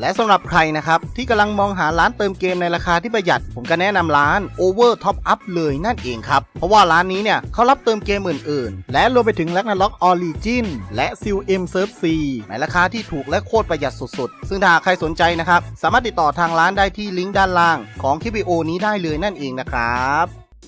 และสำหรับใครนะครับ ที่กำลังมองหาร้านเติมเกมในราคาที่ประหยัด ผมก็แนะนำร้าน Over Top Up เลยนั่นเองครับ เพราะว่าร้านนี้เนี่ยเขารับเติมเกมอื่นๆ และรวมไปถึง Ragnarok Origin และ Seal M Surf C ในราคาที่ถูกและโคตรประหยัดสุดๆ ซึ่งถ้าหากใครสนใจนะครับ สามารถติดต่อทางร้านได้ที่ลิงก์ด้านล่างของคลิปวิดีโอนี้ได้เลยนั่นเองนะครับ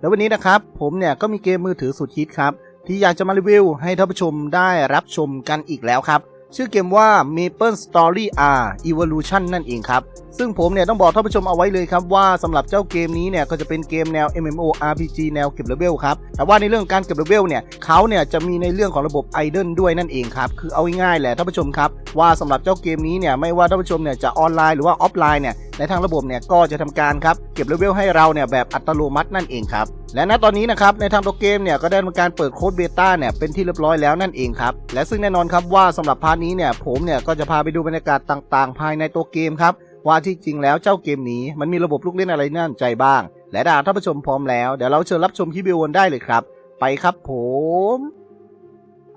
แล้ววันนี้นะครับผมเนี่ยก็มีเกมมือถือสุดฮิตครับ ที่อยากจะมารีวิวให้ท่านผู้ชมได้รับชมกันอีกแล้วครับ ชื่อเกมว่า Maple Story R Evolution นั่นเองครับ ซึ่งผมเนี่ยต้องบอกท่านผู้ชมเอาไว้เลยครับว่าสำหรับเจ้าเกมนี้เนี่ยก็จะเป็นเกมแนว MMORPG แนวเก็บเลเวลครับ แต่ว่าในเรื่องการเก็บเลเวลเนี่ยเขาเนี่ยจะมีในเรื่องของระบบไอดอลด้วยนั่นเองครับ คือเอาง่ายๆแหละท่านผู้ชมครับว่าสำหรับเจ้าเกมนี้เนี่ยไม่ว่าท่านผู้ชมเนี่ยจะออนไลน์หรือว่าออฟไลน์เนี่ย ในทางระบบเนี่ยก็จะทำการครับเก็บเลเวลให้เราเนี่ยแบบอัตโนมัตินั่นเองครับและณตอนนี้นะครับในทางตัวเกมเนี่ยก็ได้ทำการเปิดโค้ดเบต้าเนี่ยเป็นที่เรียบร้อยแล้วนั่นเองครับและซึ่งแน่นอนครับว่าสำหรับพาร์ทนี้เนี่ยผมเนี่ยก็จะพาไปดูบรรยากาศต่างๆ ภายในตัวเกมครับว่าที่จริงแล้วเจ้าเกมนี้มันมีระบบลูกเล่นอะไรน่าสนใจบ้าง และดาท่านผู้ชมพร้อมแล้วเดี๋ยวเราเชิญรับชมคลิปวิดีโอได้เลยครับ ไปครับผม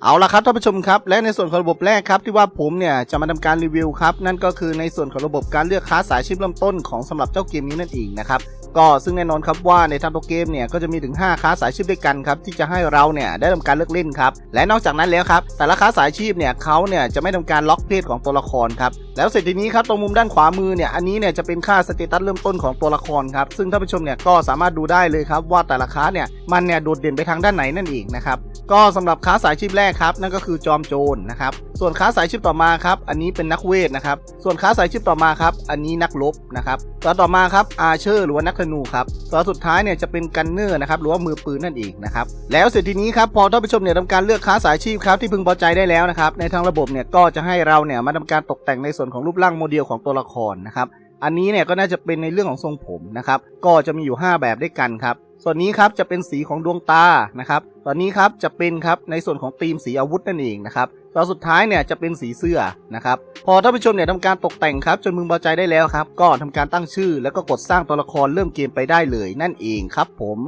เอาละครับท่านผู้ชมครับและในส่วนของระบบแรกครับที่ว่าผมเนี่ยจะมาทำการรีวิวครับนั่นก็คือในส่วนของระบบการเลือกค้าสายชิปเริ่มต้นของสำหรับเจ้าเกมนี้นั่นเองนะครับก็ซึ่งแน่นอนครับว่าในทางตัวเกมเนี่ยก็จะมีถึง 5ค้าสายชีพด้วยกันครับที่จะให้เราเนี่ยได้ทำการเลือกเล่นครับและนอกจากนั้นแล้วครับแต่ละค้าสายชีพเนี่ยเขาเนี่ยจะไม่ทำการล็อกเพศของตัวละครครับแล้วเสร็จทีนี้ครับตรงมุมด้านขวามือเนี่ยอันนี้เนี่ยจะเป็นค่าสเตตัสเริ่มต้นของตัวละครครับซึ่งท่านผู้ชมเนี่ยก็สามารถดูได้เลยครับว่าแต่ละค้าเนี่ยมันเนี่ยโดดเด่นไปทางด้านไหนนั่นเองนะครับก็สำหรับค้าสายชีพแรกครับนั่นก็คือจอมโจรนะครับส่วนค้าสายชีพต่อมาครับอันนี้เป็นนักเวทนะครับส่วนค้าสายชีพต่อมาครับอันนี้นักรบนะครับตัวต่อมาครับอาเชอร์หรือว่านักธนูครับตัวสุดท้ายเนี่ยจะเป็นกันเนอร์นะครับหรือว่ามือปืนนั่นเองนะครับแล้วเสร็จทีนี้ครับพอท่านผู้ชมเนี่ยทำการเลือกค้าสายชีพครับที่พึงพอใจได้แล้วนะครับในทางระบบเนี่ยก็จะให้เราเนี่ยมาทำการตกแต่งในส่วนวนของรูปร่างโมเดลของตัวละครนะครับ อันนี้เนี่ยก็น่าจะเป็นในเรื่องของทรงผมนะครับ ก็จะมีอยู่ 5 แบบด้วยกันครับ ส่วนนี้ครับจะเป็นสีของดวงตานะครับ ตอนนี้ครับจะเป็นครับในส่วนของธีมสีอาวุธนั่นเองนะครับตอนสุดท้ายเนี่ยจะเป็นสีเสื้อนะครับ พอท่านผู้ชมเนี่ยทำการตกแต่งครับ จนมึงพอใจได้แล้วครับ ก็ทำการตั้งชื่อ แล้วก็กดสร้างตัวละครเริ่มเกมไปได้เลยนั่นเองครับผม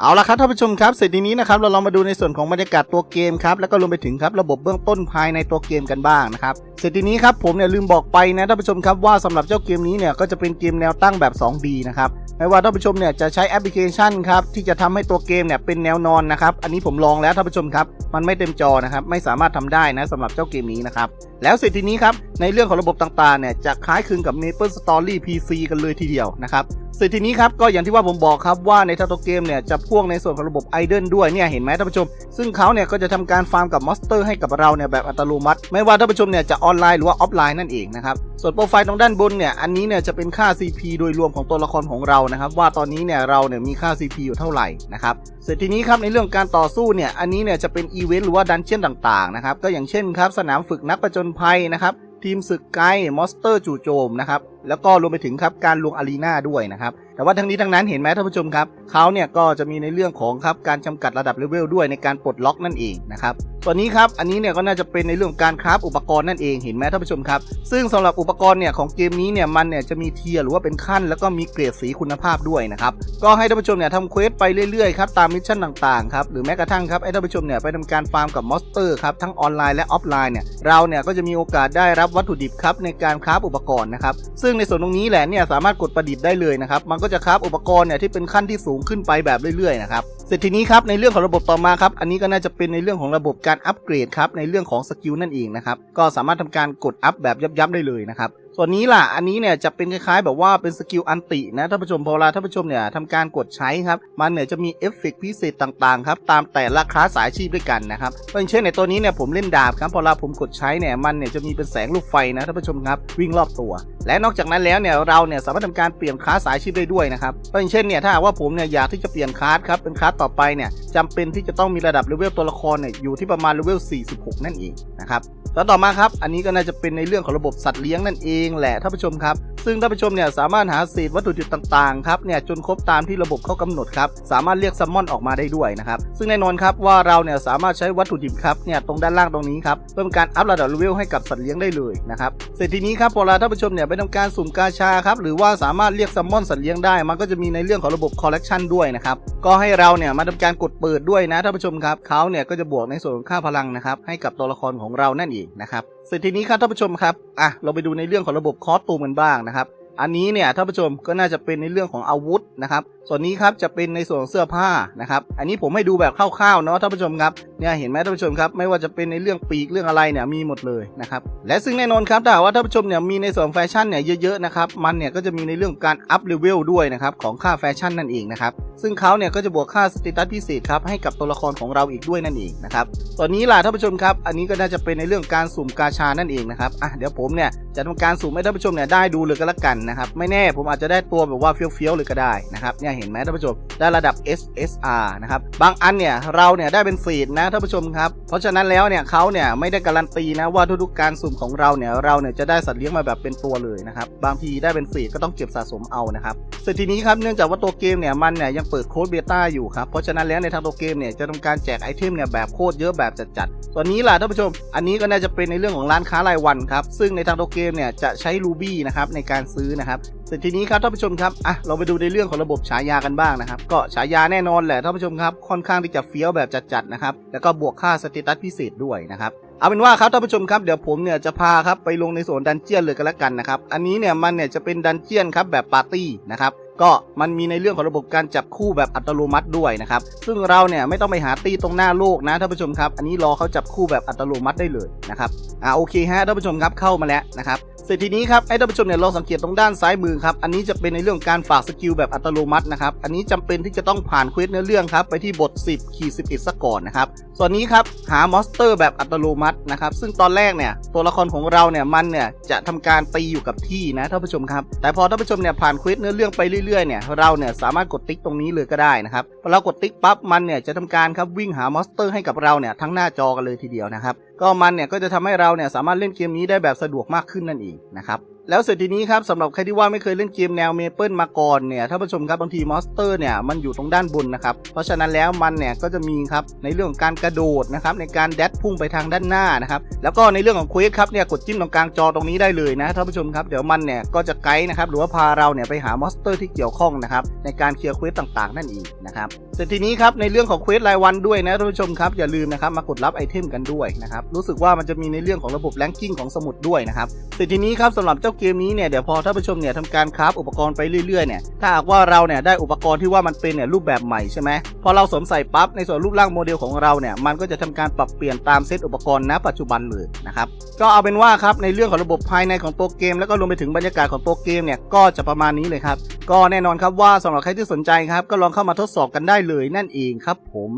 เอาละครับท่านผู้ชมครับเสร็จทีนี้นะครับเราลองมาดูในส่วนของบรรยากาศตัวเกมครับแล้วก็รวมไปถึงครับระบบเบื้องต้นภายในตัวเกมกันบ้างนะครับเสร็จทีนี้ครับผมเนี่ยลืมบอกไปนะท่านผู้ชมครับว่าสำหรับเจ้าเกมนี้เนี่ยก็จะเป็นเกมแนวตั้งแบบ 2D นะครับไม่ว่าท่านผู้ชมเนี่ยจะใช้แอปพลิเคชันครับที่จะทำให้ตัวเกมเนี่ยเป็นแนวนอนนะครับอันนี้ผมลองแล้วท่านผู้ชมครับมันไม่เต็มจอนะครับไม่สามารถทำได้นะสำหรับเจ้าเกมนี้นะครับแล้วเสร็จทีนี้ครับในเรื่องของระบบต่างๆเนี่ยจะคล้ายคลึงกับ Maple Story PC กันเลยทีเดียวนะครับ สร็จทีนี้ครับก็อย่างที่ว่าผมบอกครับว่าในทั้งตัวเกมเนี่ยจะพ่วงในส่วนของระบบไอเดนด้วยเนี่ยเห็นไหมท่านผู้ชม ซึ่งเขาเนี่ยก็จะทำการฟาร์มกับมอนสเตอร์ให้กับเราเนี่ยแบบอัตโนมัติ ไม่ว่าท่านผู้ชมเนี่ยจะออนไลน์หรือว่าออฟไลน์นั่นเองนะครับส่วนโปรไฟล์ตรงด้านบนเนี่ยอันนี้เนี่ยจะเป็นค่า CP โดยรวมของตัวละครของเรานะครับว่าตอนนี้เนี่ยเราเนี่ยมีค่า CP อยู่เท่าไหร่นะครับสร็จทีนี้ครับในเรื่องการต่อสู้เนี่ยอันนี้เนี่ยจะเป็นอีเวนต์หรือว่าดันเจียนต่างๆนะครับก็อย่างเช่นครับสนามฝึกนักประจนภัยนะครับทีมศึกไกด์มอนสเตอร์จู่โจมนะครับ แล้วก็รวมไปถึงครับการลวงอารีนาด้วยนะครับ แต่ว่าทั้งนี้ทั้งนั้นเห็นไหมท่านผู้ชมครับเขาเนี่ยก็จะมีในเรื่องของครับการจำกัดระดับเลเวลด้วยในการปลดล็อกนั่นเองนะครับตัวนี้ครับอันนี้เนี่ยก็น่าจะเป็นในเรื่องการคราฟอุปกรณ์นั่นเองเห็นไหมท่านผู้ชมครับ ซึ่งสำหรับอุปกรณ์เนี่ยของเกมนี้เนี่ยมันเนี่ยจะมีเทียร์หรือว่าเป็นขั้น แล้วก็มีเกรดสีคุณภาพด้วยนะครับก็ให้ท่านผู้ชมเนี่ยทำเควสไปเรื่อยๆครับตามมิชชั่นต่างๆครับหรือแม้กระทั่งครับให้ท่านผู้ชมเนี่ยไปทำการฟาร์มกับมอสเตอร์ครับทั้งออนไลน์และออฟไลน์เนี่ยเราเนี่ยก็จะมีโอกาสได้รับวัตถุดิบครับในการคราฟอุปกรณ์นะครับซึ่งในส่วนตรงนี้แหละเนี่ยสามารถกดประดิษฐ์ได้เลยนะครับ มันก็จะคราฟอุปกรณ์เนี่ยที่เป็นขั้นที่สูงขึ้นไปแบบเรื่อยๆนะครับเสร็จทีนี้ครับในเรื่องของระบบต่อมาครับอันนี้ก็น่าจะเป็นในเรื่องของระบบการอัปเกรดครับในเรื่องของสกิลนั่นเองนะครับก็สามารถทำการกดอัพแบบยับๆได้เลยนะครับส่วนนี้ล่ะ อันนี้เนี่ยจะเป็นคล้ายๆ แบบว่าเป็นสกิลอันตินะท่านผู้ชมพอเวลาท่านผู้ชมเนี่ยทำการกดใช้ครับ มันเนี่ยจะมีเอฟเฟกต์พิเศษต่างๆครับตามแต่ละคลาสสายชีพด้วยกันนะครับอย่างเช่นในตัวนี้เนี่ยผมเล่นดาบครับพอเวลาผมกดใช้เนี่ยมันเนี่ยจะมีเป็นแสงลูกไฟนะท่านผู้ชมครับวิ่งรอบตัว และนอกจากนั้นแล้วเนี่ยเราเนี่ยสามารถทำการเปลี่ยนคลาสสายชีพได้ด้วยนะครับอย่างเช่นเนี่ยถ้าว่าผมเนี่ยอยากที่จะเปลี่ยนคลาสครับเป็นคลาสต่อไปเนี่ยจำเป็นที่จะต้องมีระดับเลเวลตัวละครเนี่ยอยู่ที่ประมาณเลเวล 46 นั่นเองนะครับแล้วต่อมาครับ อันนี้ก็น่าจะเป็นในเรื่องของระบบสัตว์เลี้ยงนั่นเองแหละท่านผู้ชมครับ ซึ่งท่านผู้ชมเนี่ยสามารถหาเศษวัตถุดิบต่างๆครับเนี่ยจนครบตามที่ระบบเขากำหนดครับสามารถเรียกซัมมอนออกมาได้ด้วยนะครับซึ่งแน่นอนครับว่าเราเนี่ยสามารถใช้วัตถุดิบครับเนี่ยตรงด้านล่างตรงนี้ครับเพื่อเป็นการอัพระดับเลเวลให้กับสัตว์เลี้ยงได้เลยนะครับเสร็จทีนี้ครับพอเราท่านผู้ชมเนี่ยไปทำการสุ่มกาชาครับหรือว่าสามารถเรียกซัมมอนสัตว์เลี้ยงได้ มันก็จะมีในเรื่องของระบบคอลเลกชันด้วยนะครับก็ให้เราเนี่ยมาทำการกดเปิดด้วยนะท่านผู้ชมครับเขาเนี่ยก็จะบวกในส่วนของค่าพลังนะครับให้กับตัวละครของเรานั่นเองนะครับเสร็จทีนี้ครับท่านผู้ชมครับอะเราไปดูในเรื่องของระบบคอสตูมกันบ้างนะครับ อันนี้เนี่ยท่านผู้ชมก็น่าจะเป็นในเรื่องของอาวุธนะครับ ส่วนนี้ครับจะเป็นในส่วนเสื้อผ้านะครับ อันนี้ผมให้ดูแบบคร่าวๆเนาะท่านผู้ชมครับ เนี่ยเห็นไหมท่านผู้ชมครับ ไม่ว่าจะเป็นในเรื่องปีกเรื่องอะไรเนี่ยมีหมดเลยนะครับ และซึ่งแน่นอนครับถ้าว่าท่านผู้ชมเนี่ยมีในส่วนแฟชั่นเนี่ยเยอะๆนะครับ มันเนี่ยก็จะมีในเรื่องการอัพเลเวลด้วยนะครับของค่าแฟชั่นนั่นเองนะครับ ซึ่งเขาเนี่ยก็จะบวกค่าสเตตัสพิเศษครับให้กับตัวละครของเราอีกด้วยนั่นเองนะครับ ตอนนี้ล่ะท่านผู้ชมครับ อันนี้ก็น่าจะเป็นในเรื่องการสุ่มกาชานั่นเองนะครับ อะเดี๋ยวผมเนี่ยจะทำการสุ่มให้ท่านผู้ชมเนี่ยได้ดูเลยก็แล้วกันนะครับ ไม่แน่ผมอาจจะได้ตัวแบบว่าเฟี้ยวๆเลยก็ได้นะครับเนี่ยเห็นไหมท่านผู้ชมได้ระดับ SSR นะครับบางอันเนี่ยเราเนี่ยได้เป็นฟีดนะท่านผู้ชมครับเพราะฉะนั้นแล้วเนี่ยเขาเนี่ยไม่ได้การันตีนะว่าทุกๆการสุ่มของเราเนี่ยเราเนี่ยจะได้สัตว์เลี้ยงมาแบบเป็นตัวเลยนะครับบางทีได้เป็นฟีดก็ต้องเก็บสะสมเอานะครับเสร็จทีนี้ครับเนื่องจากว่าตัวเกมเนี่ยมันเนี่ยยังเปิดโค้ดเบต้าอยู่ครับเพราะฉะนั้นแล้วในทางตัวเกมเนี่ยจะทำการแจกไอเทมเนี่ยแบบโคตรเยอะแบบจัดๆตอนนี้ล่ะท่านผู้ชม อันนี้ก็น่าจะเป็นในเรื่องของร้านค้ารายวันครับซึ่งในทางตัวเกมเนี่ยจะใช้รูบี้นะครับในการซื้อนะครับ เสร็จทีนี้ครับท่านผู้ชมครับอะเราไปดูในเรื่องของระบบฉายากันบ้างนะครับ ก็ฉายาแน่นอนแหละท่านผู้ชมครับค่อนข้างที่จะเฟี้ยวแบบจัดๆนะครับแล้วก็บวกค่าสเตตัสพิเศษด้วยนะครับเอาเป็นว่าครับท่านผู้ชมครับเดี๋ยวผมเนี่ยจะพาครับไปลงในโซนดันเจียนเลยกันแล้วกันนะครับอันนี้เนี่ยมันเนี่ยจะเป็นดันเจียนครับแบบปาร์ตี้นะครับก็มันมีในเรื่องของระบบการจับคู่แบบอัตโนมัติด้วยนะครับ ซึ่งเราเนี่ยไม่ต้องไปหาตีตรงหน้าโลกนะท่านผู้ชมครับ อันนี้รอเขาจับคู่แบบอัตโนมัติได้เลยนะครับ อ่าโอเคฮะท่านผู้ชมครับเข้ามาแล้วนะครับ เสร็จทีนี้ครับให้ท่านผู้ชมเนี่ยลองสังเกตตรงด้านซ้ายมือครับอันนี้จะเป็นในเรื่องการฝากสกิลแบบอัตโนมัตินะครับอันนี้จำเป็นที่จะต้องผ่านเควสเนื้อเรื่องครับไปที่บท 10ขีด11ซะก่อนนะครับส่วนนี้ครับหามอนสเตอร์แบบอัตโนมัตินะครับซึ่งตอนแรกเนี่ยตัวละครของเราเนี่ยมันเนี่ยจะทำการตีอยู่กับที่นะท่านผู้ชมครับแต่พอท่านผู้ชมเนี่ยผ่านเควสเนื้อเรื่องไปเรื่อยๆเนี่ยเราเนี่ยสามารถกดติ๊กตรงนี้เลยก็ได้นะครับพอเรากดติ๊กปั๊บมันเนี่ยจะทำการครับวิ่งหามอนสเตอร์ให้กับเราเนี่ยทั้งหน้าจอกันเลยทีเดียวนะครับก็มันเนี่ยก็จะทำให้เราเนี่ยสามารถเล่นเกมนี้ได้แบบสะดวกมากขึ้นนั่นเองนะครับแล้วเสร็จทีนี้ครับสำหรับใครที่ว่าไม่เคยเล่นเกมแนวเมเปิลมาก่อนเนี่ยท่านผู้ชมครับบางทีมอนสเตอร์เนี่ยมันอยู่ตรงด้านบนนะครับเพราะฉะนั้นแล้วมันเนี่ยก็จะมีครับในเรื่องของการกระโดดนะครับในการแดดพุ่งไปทางด้านหน้านะครับแล้วก็ในเรื่องของเควสครับเนี่ยกดจิ้มตรงกลางจอตรงนี้ได้เลยนะท่านผู้ชมครับเดี๋ยวมันเนี่ยก็จะไกด์นะครับหรือว่าพาเราเนี่ยไปหามอนสเตอร์ที่เกี่ยวข้องนะครับในการเคลียร์เควสต่างๆ นั่นเองนะครับเสร็จทีนี้ครับในเรื่องของเควสรายวันด้วยนะท่านผู้ชมครับอย่าลืมนะครับมากดรับไอเทมกันด้วยนะครับรู้สึกว่ามันจะมีในเรื่องของระบบแรงกิ้งของสมุดด้วยนะครับเสร็จทีนี้ครับสำหรับเจ้าเกมนี้เนี่ยเดี๋ยวพอท่านผู้ชมเนี่ยทำการคราฟอุปกรณ์ไปเรื่อยๆเนี่ยถ้าหากว่าเราเนี่ยได้อุปกรณ์ที่ว่ามันเป็นเนี่ยรูปแบบใหม่ใช่ไหมพอเราสวมใส่ปั๊บในส่วนรูปร่างโมเดลของเราเนี่ยมันก็จะทำการปรับเปลี่ยนตามเซตอุปกรณ์ณปัจจุบันเลยนะครับก็เอาเป็นว่าครับในเรื่องของระบบภายในของตัวเกม แล้วก็รวมไปถึงบรรยากาศของตัวเกมเนี่ยก็จะประมาณนี้เลยครับก็แน่นอนครับว่าสำหรับใครที่สนใจครับก็ลองเข้ามาทดสอบกันได้เลยนั่นเองครับผม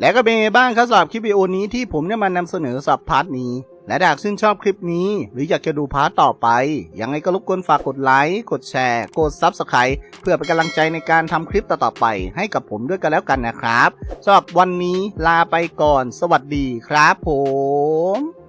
และก็เป็นไงบ้างครับสำหรับคลิปวิดีโอนี้ที่ผมเนี่ยมานำเสนอสับพาร์ทนี้ และหากชื่นชอบคลิปนี้ หรืออยากจะดูพาร์ทต่อไป ยังไงก็รบกวนฝากกดไลค์กดแชร์ กด Subscribe เพื่อเป็นกำลังใจในการทำคลิปต่อๆไป ให้กับผมด้วยกันแล้วกันนะครับสำหรับวันนี้ลาไปก่อน สวัสดีครับผม